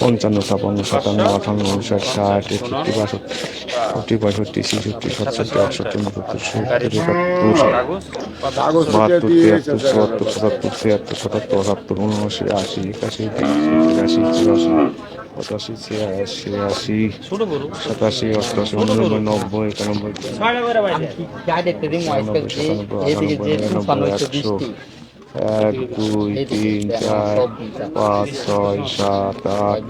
পঞ্চান্ন ছাপান্ন সাতান্ন আটান্ন উনষাট ষাট একষট্টি বাষট্টি পঁয়ষট্টি ছেষট্টি সত্তর বাহাত্তর তিয়াত্তর চুয়াত্তর পঁচাত্তর ছিয়াত্তর সাতাত্তর আটাত্তর উনআশি আশি একাশি বিরাশি চুরাশি পঁচাশি ছিয়াশি আশি সাতাশি অষ্টাশি উননব্বই নব্বই একানব্বই ছয়টা করে বাইরে এক দুই তিন চার পাঁচ ছয় সাত আট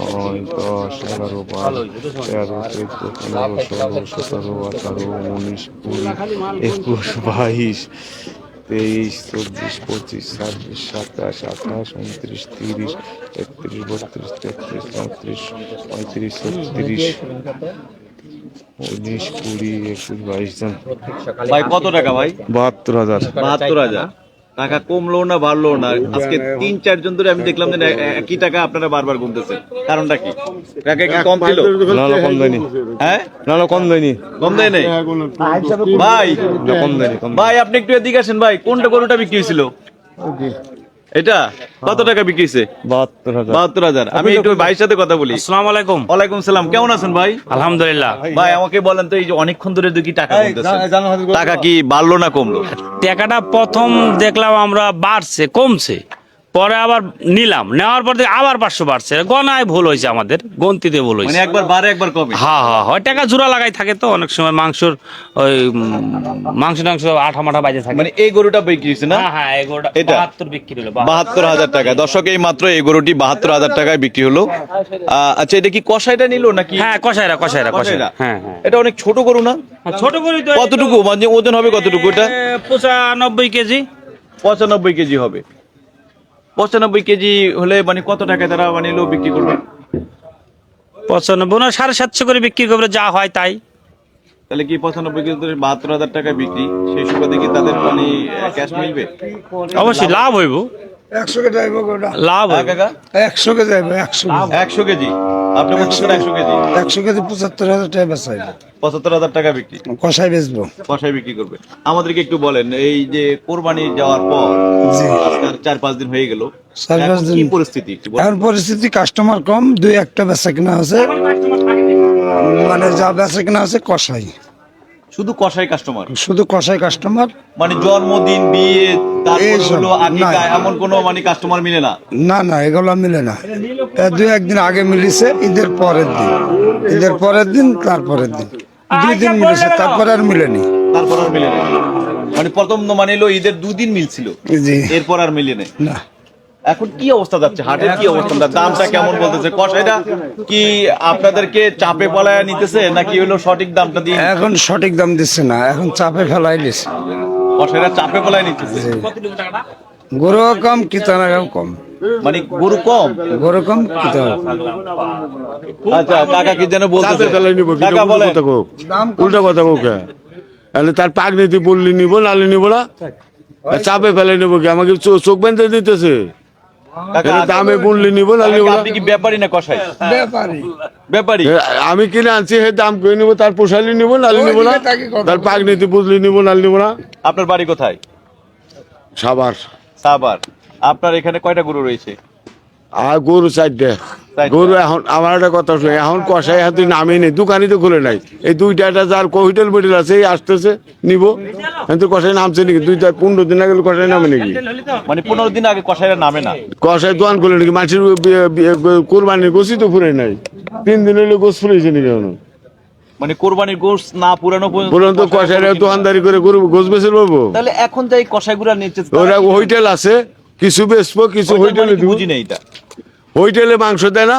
নয় দশ এগারো বারো তেরো চোদ্দ পনেরো ষোলো সতেরো আঠারো উনিশ কুড়ি একুশ বাইশ তেইশ চব্বিশ পঁচিশ ছাব্বিশ সাতাশ আঠাশ উনত্রিশ তিরিশ একত্রিশ বত্রিশ তেত্রিশ চৌত্রিশ পঁয়ত্রিশ ছত্রিশ উনিশ কুড়ি একুশ বাইশ জন ভাই কত টাকা ভাই? বাহাত্তর হাজার। বাহাত্তর হাজার। টাকা কমলো না বাড়লো না? আজকে তিন চারজন ধরে আমি দেখলাম যে একই টাকা আপনারা বারবার গুনতেছেন? কারণটা কি? টাকা কি কম ছিল? না না কম দেয়নি। হ্যাঁ? না না কম দেয়নি। কম দেয় নাই? ভাই কম দেয়নি ভাই আপনি একটু এদিকে আসেন ভাই কোনটা গরুটা বিক্রি হয়েছিল? এটা? কত টাকা বিক্রিছে? বাহাত্তর হাজার। আমি একটু ভাইয়ের সাথে কথা বলি। আসসালাম আলাইকুম ওয়ালাইকুম সালাম কেমন আছেন ভাই? আলহামদুলিল্লাহ। ভাই আমাকে বলেন তো এই যে অনেকক্ষণ ধরে দেখি টাকা টাকা কি বাড়লো না কমলো? টাকাটা প্রথম দেখলাম আমরা বাড়ছে কমছে। পরে আবার নিলাম। নেওয়ার পর দেখি আবার পাঁচশো বাড়ছে। গনায় ভুল হয়েছে আমাদের গন্তিতে ভুল মানে হয়েছে একবার বাড়ে একবার কমে। হ্যাঁ হ্যাঁ হয় টাকা জোড়া লাগাই থাকে তো অনেক সময় মাংসর ওই মাংস টাংস আঠা মাঠা বাজে থাকে। মানে এই গরুটা বিক্রি হয়েছে না? হ্যাঁ হ্যাঁ এগুলোটা এটা? বাহাত্তর বিক্রি হলো বাহাত্তর হাজার টাকা। দর্শক এই মাত্র এই গরুটি বাহাত্তর হাজার টাকায় বিক্রি হলো। আচ্ছা এটা কি কষাইটা নিল নাকি? হ্যাঁ কষাইরা কষাইরা কষাইরা? হ্যাঁ হ্যাঁ। এটা অনেক ছোট গরু না? ছোট গরু কতটুকু? মানে ওজন হবে কতটুকু এটা? পঁচানব্বই কেজি। পঁচানব্বই কেজি হবে। পঁচানব্বই কেজি হলে মানে কত টাকায় তারা মানে লো বিক্রি করবে? পঁচানব্বই না সাড়ে সাতশো করে বিক্রি করবে যা হয় তাই। তাহলে কি পঁচানব্বই কেজি ধরে বাহাত্তর হাজার টাকা বিক্রি? সেই সুবাদে কি তাদের মানে ক্যাশ মিলবে? অবশ্যই লাভ? হইব। একশো কেজি লাভ হয় কাকা? একশো কেজি একশো একশো কেজি? আপনি বলছেন একশো কেজি। একশো কেজি পঁচাত্তর হাজার টাকা বেচাইব পঁচাত্তর হাজার টাকা বিক্রি। কষাই বেচবো। কষায় বিক্রি করবে। আমাদেরকে একটু বলেন এই যে কোরবানি যাওয়ার পর চার পাঁচ দিন হয়ে গেল। চার পাঁচ দিন। পরিস্থিতি? এখন পরিস্থিতি কাস্টমার কম দুই একটা বেচা কিনা আছে মানে যা বেচা কিনা আছে কষাই শুধু কষাই কাস্টমার শুধু কষাই কাস্টমার মানে জন্মদিন বিয়ে তারপরে আকিকা এমন কোনো মানে কাস্টমার মিলে না? না না এগুলো মিলে না। দুই একদিন আগে মিলিছে ঈদের পরের দিন। ঈদের পরের দিন তারপরের দিন। দুই দিন মিলেছে তারপরে আর মিলেনি। তারপর আর মিলে না মানে প্রথম মানে ঈদের দুদিন মিলছিল। এরপর আর মিলে না। এখন কি অবস্থা যাচ্ছে? হাটের কি অবস্থা? দামটা কেমন বলতেছে? কষাইটা কি আপনাদেরকে চাপে পালায় নিতেছে নাকি হলো সঠিক দামটা দিয়ে এখন সঠিক দাম দিচ্ছে না এখন চাপে ফেলাই দিচ্ছে কষাইরা চাপে পালায় নিতেছে? গরু কম কিতানাগাও কম। মানে গরু কম? গরু কম কিতানা আচ্ছা কাকা কি যেন বলতেছে? কাকা বলেন। উল্টা কথা কোকে তাহলে তার পাক নীতি বললি নিব নালে নিব না? চাপে ফেলে নেব কি? আমাকে চোখ বেঁধে দিতেছে। দামে বললি নিব নালে নিব কাকা, না। আপনি কি ব্যাপারী না কষাই ব্যাপারী। ব্যাপারী? আমি কিনে আনছি হে দাম করে নিব তার পোষালি নিব না নিব না। তার পাক নীতি বুঝলি নিব না নিব না। আপনার বাড়ি কোথায়? সাবার সাবার আপনার এখানে কয়টা গরু রয়েছে? আর গরু চারটে চারটে। গরু এখন আমার একটা কথা শুনে এখন কষাই হাতে নামে নেই দোকানই তো খুলে নাই। এই দুইটা একটা যার হোটেল মোটেল আছে এই আসতেছে নিব। কিন্তু কষাই নামছে নাকি? দুইটা পনেরো দিন আগে কষাই নামে নাকি? মানে পনেরো দিন আগে কষাইরা নামে না? কষাই দোকান খুলে নাকি? মানুষের কোরবানির গোসই তো ফুরে নাই। তিন দিন হইলে গোস ফুরেছে নাকি এখন? মানে কোরবানির গোস না পুরানো পর্যন্ত তো কষাইরা দোকানদারি করে গরু গোস বেছে পাবো তাহলে এখন যাই কষাইগুলা নিচ্ছে ওরা হোটেল আছে কিছু বেচবো কিছু হোটেলে দিব। বুঝি নেই এটা? হোটেলে মাংস দেয় না?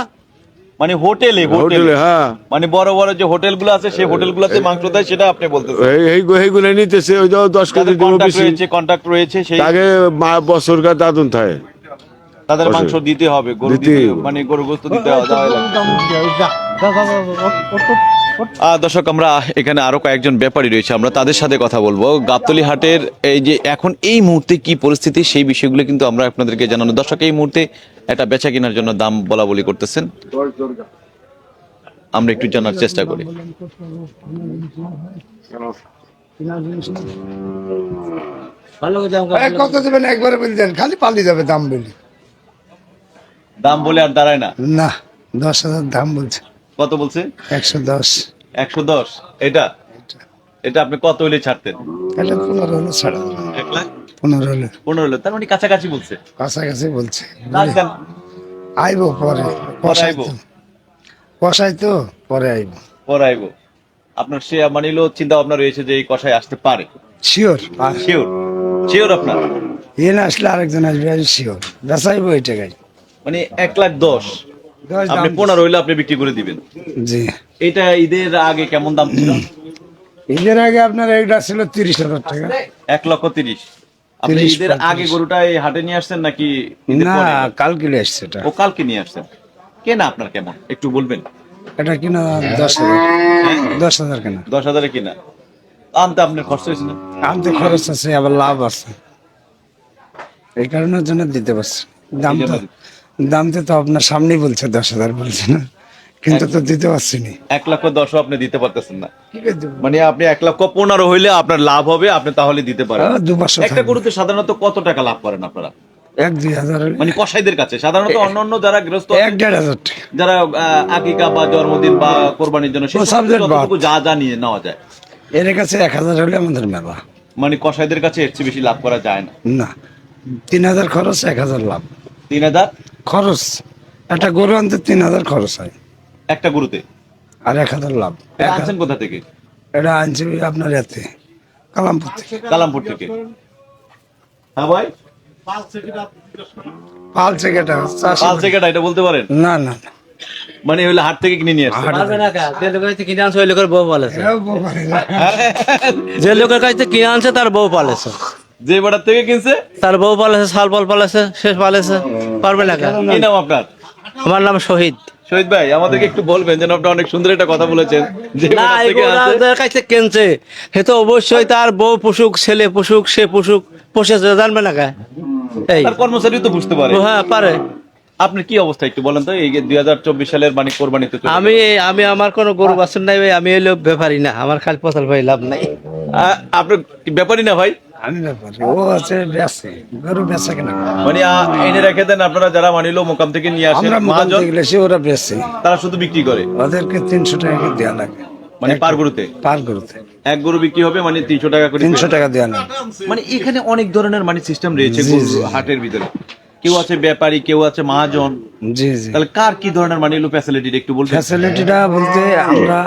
মানে হোটেলে হোটেলে। হ্যাঁ। মানে বড় বড় যে হোটেলগুলো আছে সেই হোটেলগুলোতে মাংস দেয় সেটা আপনি বলতেছেন। এই এই এইগুলো নিতেছে ওই দাও দশ কেজি তাদের দিব বেশি। রয়েছে কন্ট্যাক্ট রয়েছে সেই মা- বছর কা দাদুন থাকে। তাদের মাংস দিতে হবে গরু দিতে মানে গরু গোস্ত দিতে হবে দর্শক আমরা এখানে আরও কয়েকজন ব্যাপারী রয়েছে আমরা তাদের সাথে কথা বলব। গাবতলি হাটের এই যে এখন এই মুহূর্তে কি পরিস্থিতি সেই বিষয়গুলো কিন্তু আমরা আপনাদেরকে জানানো। দর্শক এই মুহূর্তে একটা বেচা কেনার জন্য দাম বলা বলি করতেছেন। আমরা একটু জানার চেষ্টা করি। কত দেবেন একবারে বলছেন খালি পালিয়ে যাবে দাম বলি। দাম বলে আর দাঁড়ায় না। না দশ হাজার দাম বলছে। কত বলছে? একশো দশ। একশো দশ। এটা? এটা আপনি কত হলে ছাড়তেন? এটা পনেরো হলে ছাড়া এক লাখ? পনেরো হলে। পনেরো হলে। তার মানে কাছাকাছি বলছে। কাছাকাছি বলছে। না, আইবো পরে। পরে? কষাই তো পরে আইবো। পরে আইবো আপনার সে মানিলো চিন্তা ভাবনা রয়েছে যে এই কষায় আসতে পারে। শিওর শিওর শিওর আপনার? এ না আসলে আরেকজন আসবে শিওর বেচাইবো এই টাকায় মানে এক লাখ দশ। আপনি পনেরো হইলে আপনি বিক্রি করে দিবেন। জি। এটা ঈদের আগে কেমন দাম ছিল? ঈদের আগে আপনার এইটা ছিল তিরিশ হাজার টাকা। এক লক্ষ তিরিশ। আপনি 30, ঈদের আগে গরুটা এই হাটে নিয়ে আসছেন নাকি না পরে? কাল কিলো এসছে এটা। ও কালকে নিয়ে আসছেন। কেনা আপনার কেমন? একটু বলবেন। এটা কিনা দশ হাজার। হ্যাঁ? দশ হাজার কেনা। দশ হাজারে কিনা। আনতে আপনার খরচ হয়েছে না? আনতে খরচ আছে আবার লাভ আছে। এই কারণের জন্য দিতে পারছি। দাম তো দামতে তো আপনার সামনেই বলছে দশ হাজার বলছে না। কিন্তু তো দিতে পারছি নি। এক লক্ষ দশও আপনি দিতে পারতেছেন না। মানে আপনি এক লক্ষ পনেরো হইলে আপনার লাভ হবে আপনি তাহলে দিতে পারেন। দু বছর একটা গরুতে সাধারণত কত টাকা লাভ করেন আপনারা? এক দুই হাজার মানে কসাইদের কাছে। সাধারণত অন্যান্য যারা গৃহস্থ এক দেড় হাজার যারা আকিকা বা জন্মদিন বা কোরবানির জন্য। যতটুকু যা যা নিয়ে নেওয়া যায়। এর কাছে এক হাজার হলে আমাদের মেলা। মানে কসাইদের কাছে এর চেয়ে বেশি লাভ করা যায় না। না। তিন হাজার খরচ এক হাজার লাভ। তিন হাজার? খরচ একটা গরু আনতে তিন হাজার খরচ হয়। একটা গরুতে? আর এক হাজার লাভ। এটা আনছেন কোথা থেকে? এটা আনছি আপনার এতে কালামপুর থেকে। কালামপুর থেকে। হ্যাঁ ভাই? পাল থেকে এটা বলতে পারেন? না না না। মানে হইলে হাট থেকে কিনে নিয়ে আসছে। পারবে না কা? যে লোকের কাছে কিনে আনছে ওই লোকের বউ পালেছে। যে লোকের কাছে কিনে আনছে তার বউ পালেছে যে বাড়ার থেকে কিনছে? তার বউ পালেছে শাল পাল পালেছে শেষ পালেছে পারবে না কি নাম আপনার? আমার নাম শহীদ। শহীদ ভাই আমাদেরকে একটু বলবেন যেন আপনি অনেক সুন্দর একটা কথা বলেছেন। যে কাছে কিনছে। সে তো অবশ্যই তার বউ পুষুক ছেলে পুষুক সে পুষুক পোষেছে জানবে না এই। কর্মচারী তো বুঝতে পারে। হ্যাঁ পারে। আপনার কি অবস্থা একটু বলেন তো? এই দুই হাজার চব্বিশ সালের মানে কোরবানিতে আমি আমি আমার কোনো গরু বাছুর নাই ভাই আমি হইল ব্যাপারী না আমার খালি পচাল ভাই লাভ নাই। আপনার ব্যাপারই না ভাই? আমি ব্যাপারে ও আছে বেচে গরু বেচে কেনা মানে এনে রেখে দেন আপনারা যারা মানিলো মোকাম থেকে নিয়ে আসেন আমরা মোকাম মহাজন সে ওরা বেচে। তারা শুধু বিক্রি করে? ওদেরকে তিনশো টাকা করে দেওয়া লাগে। মানে পার গরুতে? পার গরুতে। এক গরু বিক্রি হবে মানে তিনশো টাকা করে তিনশো টাকা দেওয়া লাগে। মানে এখানে অনেক ধরনের মানে সিস্টেম রয়েছে হাটের ভিতরে। কেউ আছে ব্যাপারী কেউ আছে মহাজন। জি জি। তাহলে কার কি ধরনের মানে এলো ফ্যাসিলিটি একটু বলবেন? ফ্যাসিলিটিটা বলতে আমরা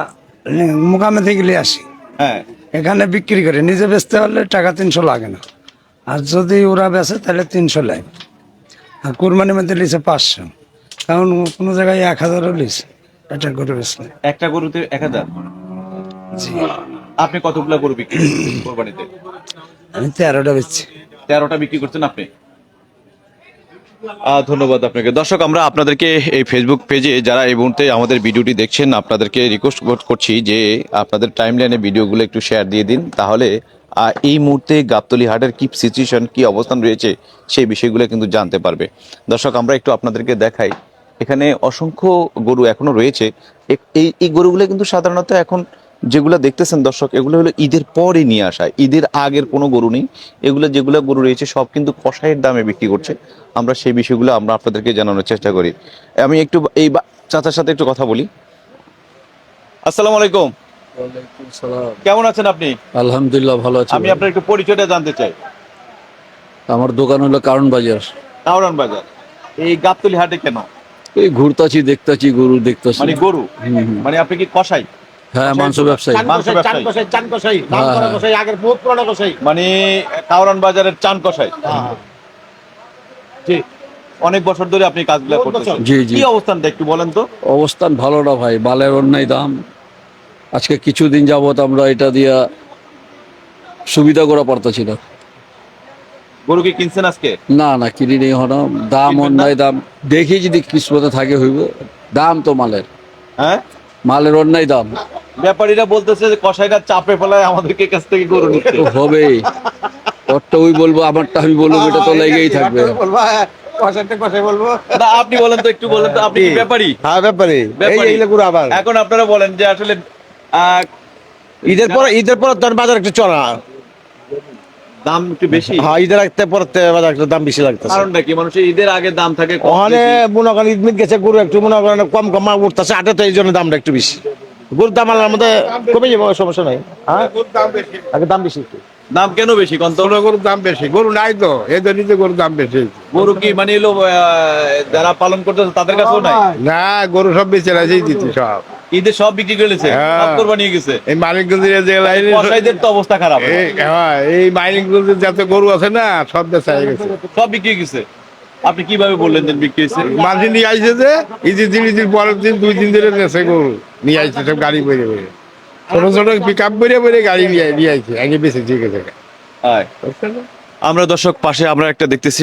মোকামে থেকে আসি। হ্যাঁ। এখানে বিক্রি করে। নিজে বেচতে হলে টাকা তিনশো লাগে না। আর যদি ওরা বেচে তাহলে তিনশো লাগে। আর কুরবানির মধ্যে লিছে পাঁচশো। কারণ কোনো জায়গায় এক হাজারও লিছে। একটা গরু বেচলে। একটা গরুতে এক হাজার? জি। আপনি কতগুলো গরু বিক্রি কোরবানিতে? আমি তেরোটা বেচছি। তেরোটা বিক্রি করছেন আপনি? ধন্যবাদ আপনাকে। দর্শক, আমরা আপনাদেরকে এই ফেসবুক পেজে যারা এই মুহূর্তে আমাদের ভিডিওটি দেখছেন, আপনাদেরকে রিকোয়েস্ট করছি যে আপনাদের টাইম লাইনে ভিডিওগুলো একটু শেয়ার দিয়ে দিন। তাহলে এই মুহূর্তে গাবতলি হাটের কি সিচুয়েশন কি অবস্থান রয়েছে, সেই বিষয়গুলো কিন্তু জানতে পারবে। দর্শক, আমরা একটু আপনাদেরকে দেখাই। এখানে অসংখ্য গরু এখনও রয়েছে। এই এই গরুগুলো কিন্তু সাধারণত এখন যেগুলো দেখতেছেন দর্শক এগুলো হলো ঈদের পরে নিয়ে আসা ঈদের আগের কোনো গরু নেই। এগুলো যেগুলো গরু রয়েছে সব কিন্তু কষাইয়ের দামে বিক্রি করছে। আমরা সেই বিষয়গুলো আমরা আপনাদেরকে জানানোর চেষ্টা করি। আমি একটু এই চাচার সাথে একটু কথা বলি। আসসালামু আলাইকুম। কেমন আছেন আপনি? আলহামদুলিল্লাহ ভালো আছি আমি আপনার একটু পরিচয়টা জানতে চাই। আমার দোকান হলো কারণ বাজার। কাউরান বাজার। এই গাবতলি হাটে কেন? এই ঘুরতাছি দেখতাছি গরু দেখতাছি। মানে গরু? মানে আপনি কি কষাই হ্যাঁ মাংস ব্যবসায়ী। মাংস ব্যবসায়ী। মানে কাউরান বাজারের চান কষাই। জি। অনেক বছর ধরে আপনি কাজগুলো করতেছেন। জি, জি। কি অবস্থানটা একটু বলেন তো? অবস্থান ভালো না ভাই বালের অন্যায় দাম। আজকে কিছুদিন যাবত আমরা এটা দিয়া সুবিধা করা পারতাছি না। গরু কি কিনছেন আজকে? না না কিনি নেই হন দাম অন্যায় দাম। দেখি যদি কিসমতে থাকে হইব। দাম তো মালের। হ্যাঁ? মালের অন্যায় দাম। ব্যাপারীরা বলতেছে যে কষাইটা চাপে ফেলায় আমাদেরকে কাছ থেকে গরু নিচ্ছে তো হবেই। ওরটা ওই বলব আমারটা আমি বলব এটা তো লেগেই থাকবে। না আপনি বলেন তো একটু বলেন তো আপনি ব্যাপারী? হ্যাঁ ব্যাপারী। এইগুলো গরু আবার। এখন আপনারা বলেন যে আসলে আহ, ঈদের পর ঈদের পর তোর বাজার একটু চড়া দাম একটু বেশি? হ্যাঁ ঈদের পরতে বাজার একটু দাম বেশি লাগতেছে। কারণটা কি? মানুষের ঈদের আগে দাম থাকে ওখানে মনে করেন ঈদ মিট গেছে গরু একটু মনে করেন কম কম উঠতেছে আটে তো এই জন্য দামটা একটু বেশি। গরুর দাম আলার মধ্যে কমে যাবে সমস্যা নাই। হ্যাঁ? আগে দাম বেশি একটু। দাম কেন বেশি কন্ত গরুর দাম বেশি। গরু নাই তো এই জন্যই তো গরুর দাম বেশি গরু কি মানে এলো যারা পালন করতেছে তাদের কাছেও নাই? না গরু সব বেঁচে রাখেই দিচ্ছি সব। ঈদের সব বিক্রি করেছে হ্যাঁ। সব কোরবানি গেছে। এই মালিকগঞ্জের যে লাইনে তো অবস্থা খারাপ। এই হ্যাঁ, এই মালিকগঞ্জের যত গরু আছে না সব বেচা গেছে। সব বিক্রি গেছে। আপনি কীভাবে বললেন যে বিক্রি হয়েছে? মাঝে নিয়ে আইছে যে ইজি দিন ইজির পরের দিন দুই দিন ধরে নেছে গরু। নিয়ে আইছে সব গাড়ি বেড়ে বেড়ে ছোট ছোট পিক আপ বেড়ে বেড়ে গাড়ি নিয়ে নিয়ে আইছে। আগে বেশি ঠিক আছে। আমরা দর্শক পাশে আমরা একটা দেখতেছি।